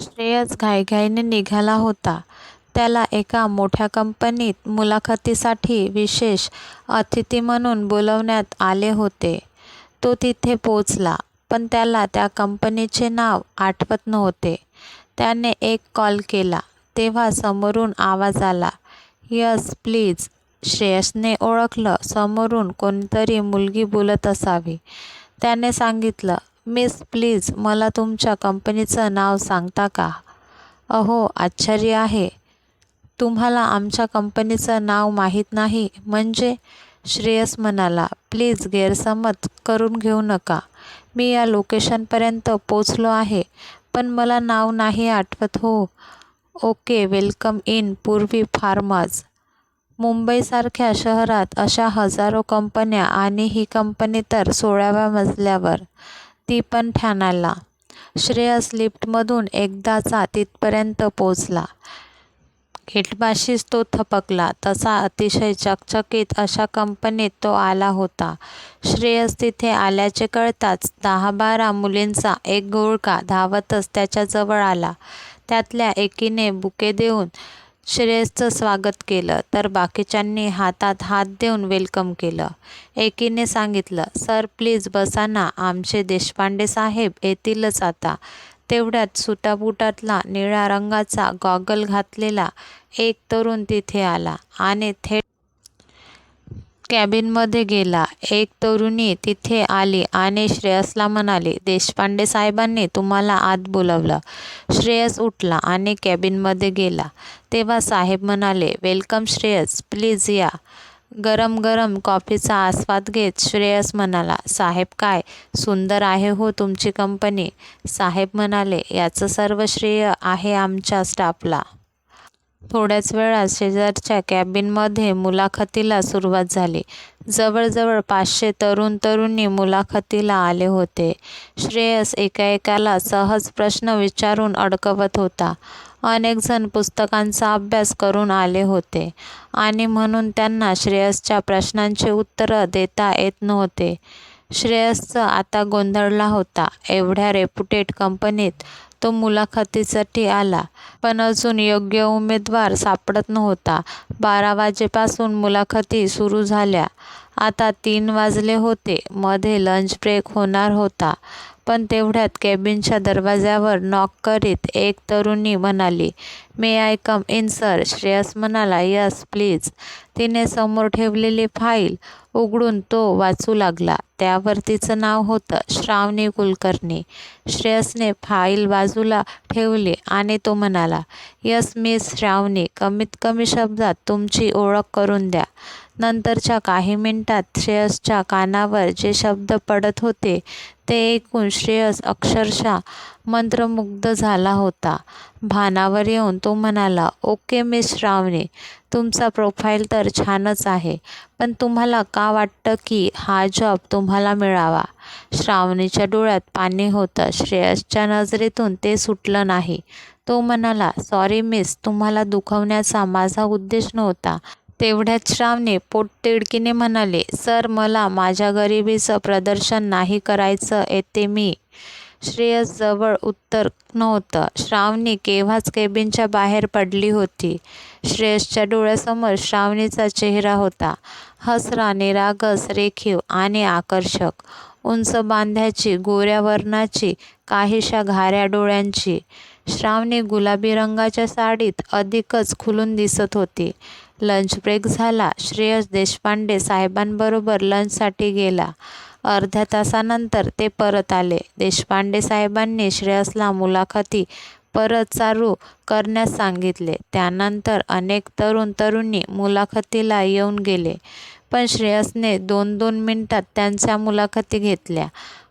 श्रेयस घाईघाईने निघाला होता. त्याला एका मोठ्या कंपनीत मुलाखतीसाठी विशेष अतिथी म्हणून बोलवण्यात आले होते. तो तिथे पोचला, पण त्याला त्या कंपनीचे नाव आठवत नव्हते. त्याने एक कॉल केला, तेव्हा समोरून आवाज आला, "यस प्लीज. " श्रेयसने ओळखलं समोरून कोणतरी मुलगी बोलत असावी. त्याने सांगितलं, "मिस प्लीज मला तुमच्या कंपनीचं नाव सांगता का? " "अहो आश्चर्य आहे. तुम्हाला आमच्या कंपनीचं नाव माहीत नाही म्हणजे? " श्रेयस म्हणाला, "प्लीज गैरसमज करून घेऊ नका. मी या लोकेशनपर्यंत पोचलो आहे, पण मला नाव नाही आठवत हो. " "ओके वेलकम इन पूर्वी फार्माज. मुंबईसारख्या शहरात अशा हजारो कंपन्या आणि ही कंपनी तर सोळाव्या मजल्यावर, ती पण ठाण्याला. श्रेयस लिफ्टमधून एकदाचा तिथपर्यंत पोचला. गेटपाशीच तो थपकला तसा अतिशय चकचकीत अशा कंपनीत तो आला होता. श्रेयस तिथे आल्याचे कळताच दहा-बारा मुलींचा एक घोळका धावतच त्याच्याजवळ आला. त्यातल्या एकीने बुके देऊन श्रेयसचं स्वागत केलं, तर बाकीच्यांनी हातात हात देऊन वेलकम केलं. एकीने सांगितलं, "सर प्लीज बसा ना, आमचे देशपांडेसाहेब येतीलच आता. " तेवढ्यात सुटाबुटातला निळ्या रंगाचा गॉगल घातलेला एक तरुण तिथे आला आणि थेट कॅबिनमध्ये गेला. एक तरुणी तिथे आली आणि श्रेयसला म्हणाली, "देशपांडेसाहेबांनी तुम्हाला आत बोलावलं. " श्रेयस उठला आणि कॅबिनमध्ये गेला. तेव्हा साहेब म्हणाले, "वेलकम श्रेयस. प्लीज या. " गरम-गरम कॉफीचा आस्वाद घेत श्रेयस म्हणाला, "साहेब काय सुंदर आहे हो तुमची कंपनी. " साहेब म्हणाले, "याचं सर्व श्रेय आहे आमच्या स्टाफला. " थोड्याच वेळात शेजारच्या कॅबिनमध्ये मुलाखतीला सुरुवात झाली. जवळजवळ पाचशे तरुण-तरुणी मुलाखतीला आले होते. श्रेयस एकाएकाला सहज प्रश्न विचारून अडकवत होता. अनेकजण पुस्तकांचा अभ्यास करून आले होते आणि म्हणून त्यांना श्रेयसच्या प्रश्नांची उत्तरं देता येत नव्हते. श्रेयसचं आता गोंधळला होता. एवढ्या रेप्युटेड कंपनीत तो मुलाखतीसाठी आला, पण अजून योग्य उमेदवार सापडत नव्हता. बारा वाजेपासून मुलाखती सुरू झाल्या. आता तीन वाजले होते. मध्ये लंच ब्रेक होणार होता, पण तेवढ्यात केबिनच्या दरवाजावर नॉक करीत एक तरुणी म्हणाली, "may I come in sir? " Shreyas म्हणाला, "यस प्लीज. " तिने समोर ठेवलेली फाईल उघडून तो वाचू लागला. त्यावर तिचं नाव होतं, श्रावणी कुलकर्णी. श्रेयसने फाईल बाजूला ठेवली आणि तो म्हणाला, "यस मिस श्रावणी. कमीत कमी शब्दात तुमची ओळख करून द्या. " नंतरच्या काही मिनिटात श्रेयसच्या कानावर जे शब्द पडत होते ते ऐकून श्रेयस अक्षरशः मंत्रमुग्ध झाला होता. भानावर येऊन तो म्हणाला, "ओके मिस श्रावणे तुमचा प्रोफाईल तर छानच आहे, पण तुम्हाला का वाटतं की हा जॉब तुम्हाला मिळावा? " श्रावणीच्या डोळ्यात पाणी होतं. श्रेयसच्या नजरेतून ते सुटलं नाही. तो म्हणाला, "सॉरी मिस. तुम्हाला दुखावण्याचा माझा उद्देश नव्हता. " तेवढ्यात श्रावणी पोटतिडकीने म्हणाले "सर मला माझ्या गरिबीचं प्रदर्शन नाही करायचं येते मी. " श्रेयसजवळ उत्तर नव्हतं. श्रावणी केव्हाच केबिनच्या बाहेर पडली होती. श्रेयसच्या डोळ्यासमोर श्रावणीचा चेहरा होता. हसरा, निरागस, रेखीव आणि आकर्षक. उंच बांध्याची, गोऱ्या वर्णाची, काहीशा घाऱ्या डोळ्यांची. श्रावणी गुलाबी रंगाच्या साडीत अधिकच खुलून दिसत होती. लंच ब्रेक झाला. श्रेयस देशपांडे साहेबांबरोबर लंचसाठी गेला. अर्ध्या तासानंतर ते परत आले. देशपांडे साहेबांनी श्रेयसला मुलाखती परत चालू करण्यास सांगितले. त्यानंतर अनेक तरुण-तरुणी मुलाखतीला येऊन गेले, पण श्रेयसने दोन-दोन मिनिटात त्यांच्या मुलाखती घेतल्या.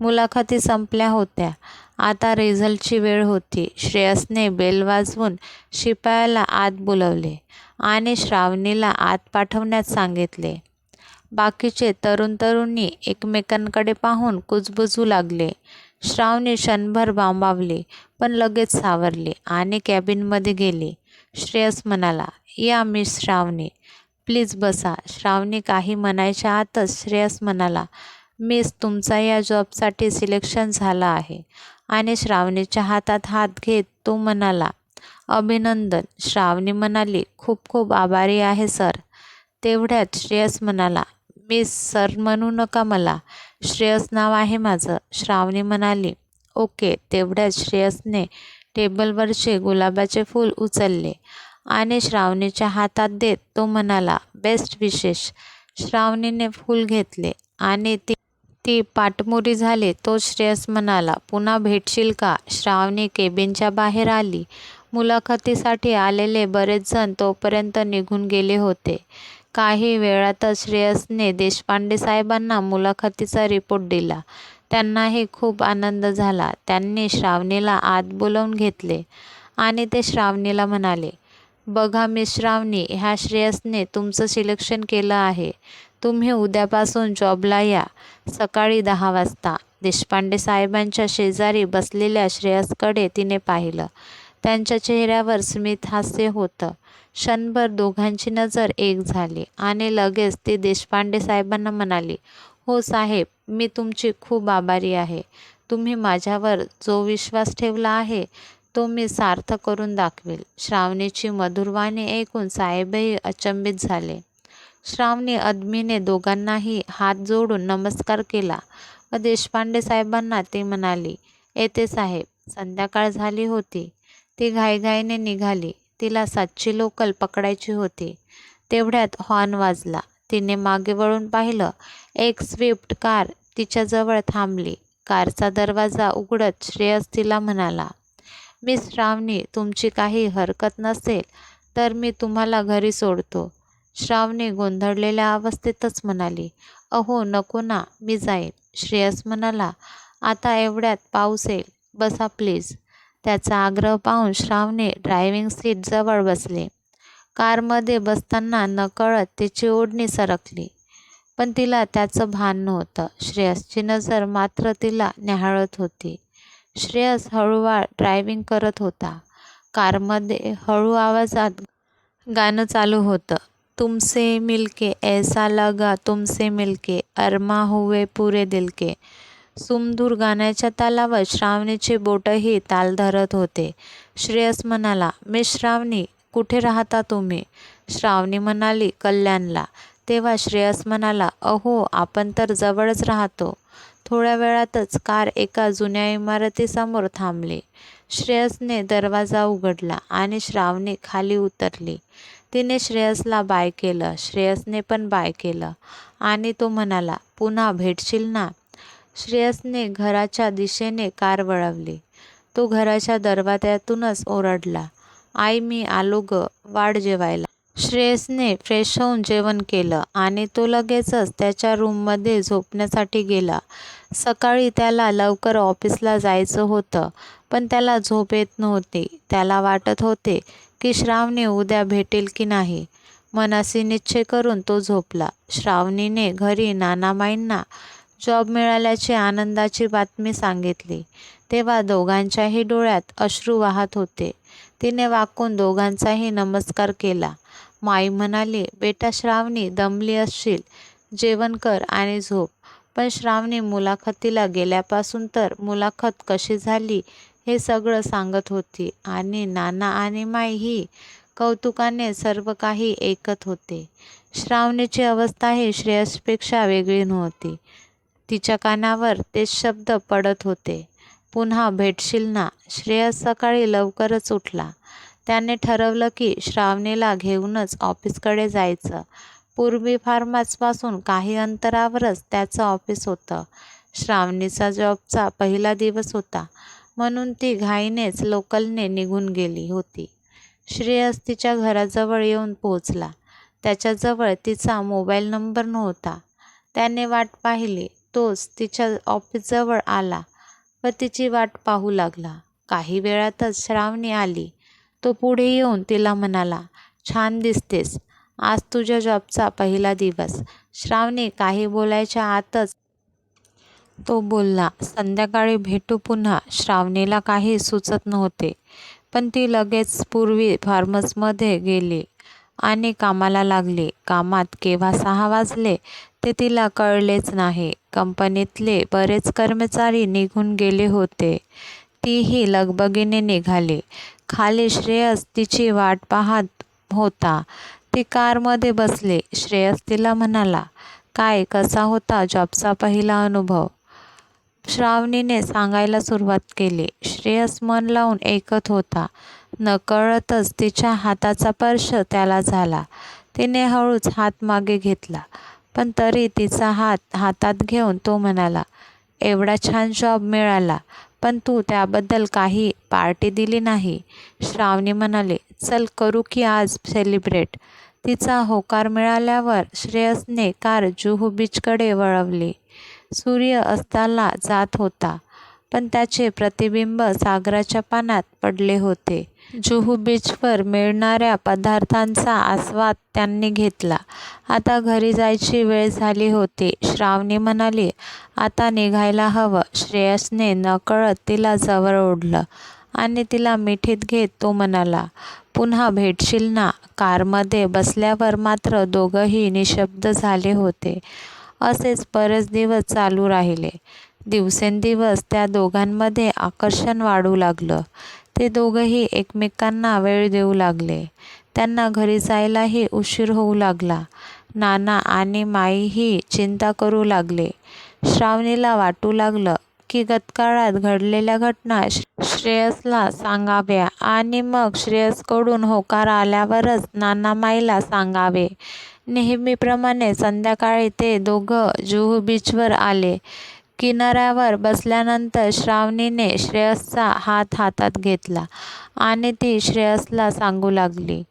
मुलाखती संपल्या होत्या. आता रिझल्टची वेळ होती. श्रेयसने बेल वाजवून शिपायाला आत बोलवले आणि श्रावणीला आत पाठवण्यास सांगितले. बाकीचे तरुण-तरुणी एकमेकांकडे पाहून कुजबुजू लागले. श्रावणी क्षणभर बांबावली पण लगेच सावरली आणि कॅबिनमध्ये गेली. श्रेयस म्हणाला, "या मिस श्रावणी. प्लीज बसा. " श्रावणी काही म्हणायच्या आतच श्रेयस म्हणाला, "मिस तुमचा या जॉबसाठी सिलेक्शन झाला आहे. आणि श्रावणीच्या हातात हात घेत तो म्हणाला अभिनंदन श्रावणी म्हणाली खूप खूप आभारी आहे सर. तेवढ्यात श्रेयस म्हणाला मी सर म्हणू नका मला श्रेयस नाव आहे माझं. श्रावणी म्हणाली ओके. तेवढ्यात श्रेयसने टेबलवरचे गुलाबाचे फूल उचलले आणि श्रावणीच्या हातात देत तो म्हणाला बेस्ट विशेष. श्रावणीने फूल घेतले आणि ती ती पाठमोरी झाली तो श्रेयस म्हणाला पुन्हा भेटशील का? श्रावणी केबिनच्या बाहेर आली. मुलाखतीसाठी आलेले बरेच जण तोपर्यंत निघून गेले होते. काही वेळातच श्रेयसने देशपांडे साहेबांना मुलाखतीचा रिपोर्ट दिला. त्यांनाही खूप आनंद झाला. त्यांनी श्रावणीला आत बोलावून घेतले आणि ते श्रावणीला म्हणाले बघा मिस श्रावणी ह्या श्रेयसने तुमचं सिलेक्शन केलं आहे. तुम्ही उद्यापासून जॉबला या. सकाळी दहा वाजता. देशपांडे साहेबांच्या शेजारी बसलेल्या श्रेयसकडे तिने पाहिलं. त्यांच्या चेहऱ्यावर स्मित हास्य होतं. क्षणभर दोघांची नजर एक झाली आणि लगेच ती देशपांडे साहेबांना म्हणाली हो साहेब मी तुमची खूप आभारी आहे. तुम्ही माझ्यावर जो विश्वास ठेवला आहे तो मी सार्थ करून दाखवेल. श्रावणीची मधुरवाणी ऐकून साहेबही अचंबित झाले. श्रावणी अदमीने दोघांनाही हात जोडून नमस्कार केला. व देशपांडे साहेबांना ती म्हणाली येते साहेब संध्याकाळ झाली होती. ती घाईघाईने निघाली. तिला सातची लोकल पकडायची होती. तेवढ्यात हॉर्न वाजला. तिने मागे वळून पाहिलं एक स्विफ्ट कार तिच्याजवळ थांबली. कारचा दरवाजा उघडत श्रेयस तिला म्हणाला मिस श्रावणी तुमची काही हरकत नसेल तर मी तुम्हाला घरी सोडतो. श्रावणी गोंधळलेल्या अवस्थेतच म्हणाली अहो नको ना मी जाईन. श्रेयस म्हणाला आता एवढ्यात पाऊस येईल. बसा प्लीज. त्याचा आग्रह पाहून श्रावणी ड्रायव्हिंग सीटजवळ बसले. कारमध्ये बसताना नकळत तिची ओढणी सरकली. पण तिला त्याचं भान नव्हतं. श्रेयसची नजर मात्र तिला न्याहाळत होती. श्रेयस हळूवार ड्रायव्हिंग करत होता. कारमध्ये हळू आवाजात गाणं चालू होतं. तुमसे मिलके ऐसा लगा तुमसे मिलके अरमा हुए पुरे दिलके सुमधूर गाण्याच्या तालावर श्रावणीचे बोटही ताल धरत होते. श्रेयस म्हणाला मी श्रावणी कुठे राहता तुम्ही? श्रावणी म्हणाली कल्याणला. तेव्हा श्रेयस म्हणाला अहो आपण तर जवळच राहतो. थोड्या वेळातच कार एका जुन्या इमारतीसमोर थांबली. श्रेयसने दरवाजा उघडला आणि श्रावणी खाली उतरली. तिने श्रेयसला बाय केलं. श्रेयसने पण बाय केलं. आणि तो म्हणाला पुन्हा भेटशील ना? श्रेयसने घराच्या दिशेने कार वळवली. तो घराच्या दरवाज्यातूनच ओरडला आई मी आलो ग वाढ जेवायला. श्रेयसने फ्रेश होऊन जेवण केलं आणि तो लगेचच त्याच्या रूममध्ये झोपण्यासाठी गेला. सकाळी त्याला लवकर ऑफिसला जायचं होतं पण त्याला झोप येत नव्हती. त्याला वाटत होते की श्रावणी उद्या भेटेल की नाही. मनासी निश्चय करून तो झोपला. श्रावणीने घरी नानामाईंना जॉब मिळाल्याची आनंदाची बातमी सांगितली. तेव्हा दोघांच्याही डोळ्यात अश्रू वाहत होते. तिने वाकून दोघांचाही नमस्कार केला. माई म्हणाली बेटा श्रावणी दमली असशील जेवण कर आणि झोप. पण श्रावणी मुलाखतीला गेल्यापासून तर मुलाखत कशी झाली हे सगळं सांगत होती आणि नाना आणि माई ही कौतुकाने सर्व काही ऐकत होते. श्रावणीची अवस्था ही श्रेयसपेक्षा वेगळी नव्हती. तिच्या कानावर ते शब्द पडत होते. पुन्हा भेटशील ना श्रेयस सकाळी लवकरच उठला. त्याने ठरवलं की श्रावणीला घेऊनच ऑफिसकडे जायचं. पूर्वी फार्मासपासून काही अंतरावरच त्याचं ऑफिस होतं. श्रावणीचा जॉबचा पहिला दिवस होता. म्हणून ती घाईनेच लोकलने निघून गेली होती. श्रेयस तिच्या घराजवळ येऊन पोहोचला. त्याच्याजवळ तिचा मोबाईल नंबर नव्हता. त्याने वाट पाहिली. तोच तिच्या ऑफिसजवळ आला व तिची वाट पाहू लागला. काही वेळातच श्रावणी आली. तो पुढे येऊन तिला म्हणाला छान दिसतेस. आज तुझ्या जॉबचा पहिला दिवस. श्रावणी काही बोलायच्या आतच तो बोलला संध्याकाळी भेटू पुन्हा. श्रावणीला काही सुचत नव्हते. पण ती लगेच पूर्वी फार्मसमध्ये गेली आणि कामाला लागली. कामात केव्हा सहा वाजले ते तिला कळलेच नाही. कंपनीतले बरेच कर्मचारी निघून गेले होते. तीही लगबगीने निघाली. खाली श्रेयस तिची वाट पाहत होता. ती कारमध्ये बसले. श्रेयस तिला म्हणाला काय कसा होता जॉबचा पहिला अनुभव? श्रावणीने सांगायला सुरुवात केली. श्रेयस मन लावून ऐकत होता. नकळतच तिच्या हाताचा स्पर्श त्याला झाला. तिने हळूच हात मागे घेतला. पण तरी तिचा हात हातात घेऊन तो म्हणाला एवढा छान जॉब मिळाला. पण तू त्याबद्दल काही पार्टी दिली नाही. श्रावणी म्हणाले चल करू की आज सेलिब्रेट तिचा होकार मिळाल्यावर श्रेयसने कार जुहू बीचकडे वळवली. सूर्य अस्ताला जात होता पण त्याचे प्रतिबिंब सागराच्या पानात पडले होते. जुहू बीचवर मिळणाऱ्या पदार्थांचा आस्वाद त्यांनी घेतला. आता घरी जायची वेळ झाली होती. श्रावणी म्हणाली आता निघायला हवं. श्रेयसने नकळत तिला जवळ ओढलं आणि तिला मिठीत घेत तो म्हणाला पुन्हा भेटशील ना? कारमध्ये बसल्यावर मात्र दोघंही निशब्द झाले होते. असेच बरेच दिवस चालू राहिले. दिवसेंदिवस त्या दोघांमध्ये आकर्षण वाढू लागलं. ते दोघंही एकमेकांना वेळ देऊ लागले. त्यांना घरी जायलाही उशीर होऊ लागला. नाना आणि माईही चिंता करू लागले. श्रावणीला वाटू लागलं की गतकाळात घडलेल्या घटना श्रेयसला सांगाव्या आणि मग श्रेयसकडून होकार आल्यावरच नाना माईला सांगावे. नेहमीप्रमाणे संध्याकाळी ते दोघं जुहू बीचवर आले. किनाऱ्यावर बसल्यानंतर श्रावणीने श्रेयसचा हात हातात घेतला आणि ती श्रेयसला सांगू लागली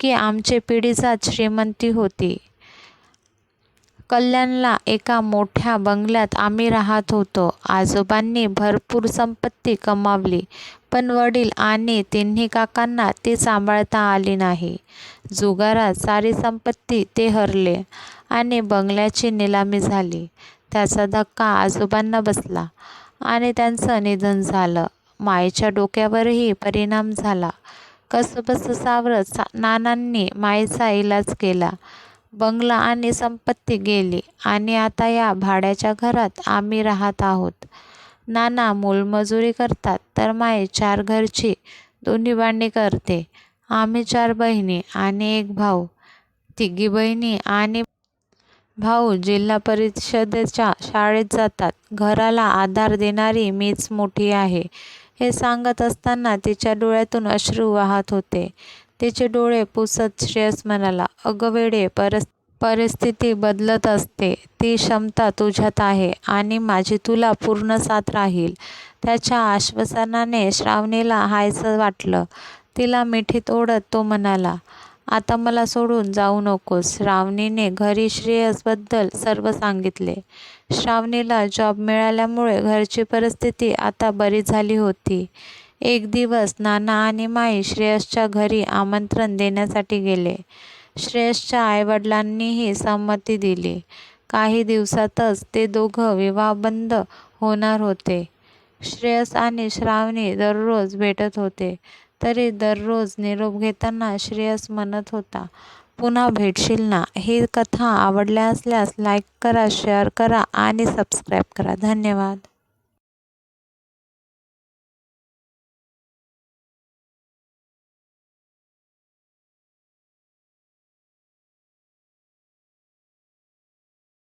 की आमची पिढीचाच श्रीमंती होती. कल्याणला एका मोठ्या बंगल्यात आम्ही राहत होतो. आजोबांनी भरपूर संपत्ती कमावली पण वडील आणि तिन्ही काकांना ती सांभाळता आली नाही. जुगारात सारी संपत्ती ते हरले आणि बंगल्याची निलामी झाली. त्याचा धक्का आजोबांना बसला आणि त्यांचं निधन झालं. माईच्या डोक्यावरही परिणाम झाला. कसबस सावरत नानांनी माईचा इलाज केला. बंगला आणि संपत्ती गेली आणि आता या भाड्याच्या घरात आम्ही राहत आहोत. नाना मोलमजुरी करतात तर माई चार घरची दोन्ही भांडी करते. आम्ही चार बहिणी आणि एक भाऊ. तिघी बहिणी आणि भाऊ जिल्हा परिषदेच्या शाळेत जातात. घराला आधार देणारी मीच मोठी आहे. हे सांगत असताना तिच्या डोळ्यातून अश्रू वाहत होते. तिचे डोळे पुसत श्रेयस म्हणाला अगं वेडे परस परिस्थिती बदलत असते. ती क्षमता तुझ्यात आहे आणि माझी तुला पूर्ण साथ राहील. त्याच्या आश्वासनाने श्रावणीला हायसं वाटलं. तिला मिठीत ओढत तो म्हणाला आता मला सोडून जाऊ नकोस. श्रावणीने घरी श्रेयसबद्दल सर्व सांगितले. श्रावणीला जॉब मिळाल्यामुळे घरची परिस्थिती आता बरी झाली होती. एक दिवस नाना आणि माई श्रेयसच्या घरी आमंत्रण देण्यासाठी गेले. श्रेयसच्या आईवडिलांनीही संमती दिली. काही दिवसातच ते दोघं विवाहबंद होणार होते. श्रेयस आणि श्रावणी दररोज भेटत होते. तरी दररोज निरोप घेताना श्रेयस म्हणत होता पुन्हा भेटशील ना? ही कथा आवडल्या असल्यास लाईक करा शेअर करा आणि सबस्क्राईब करा. धन्यवाद.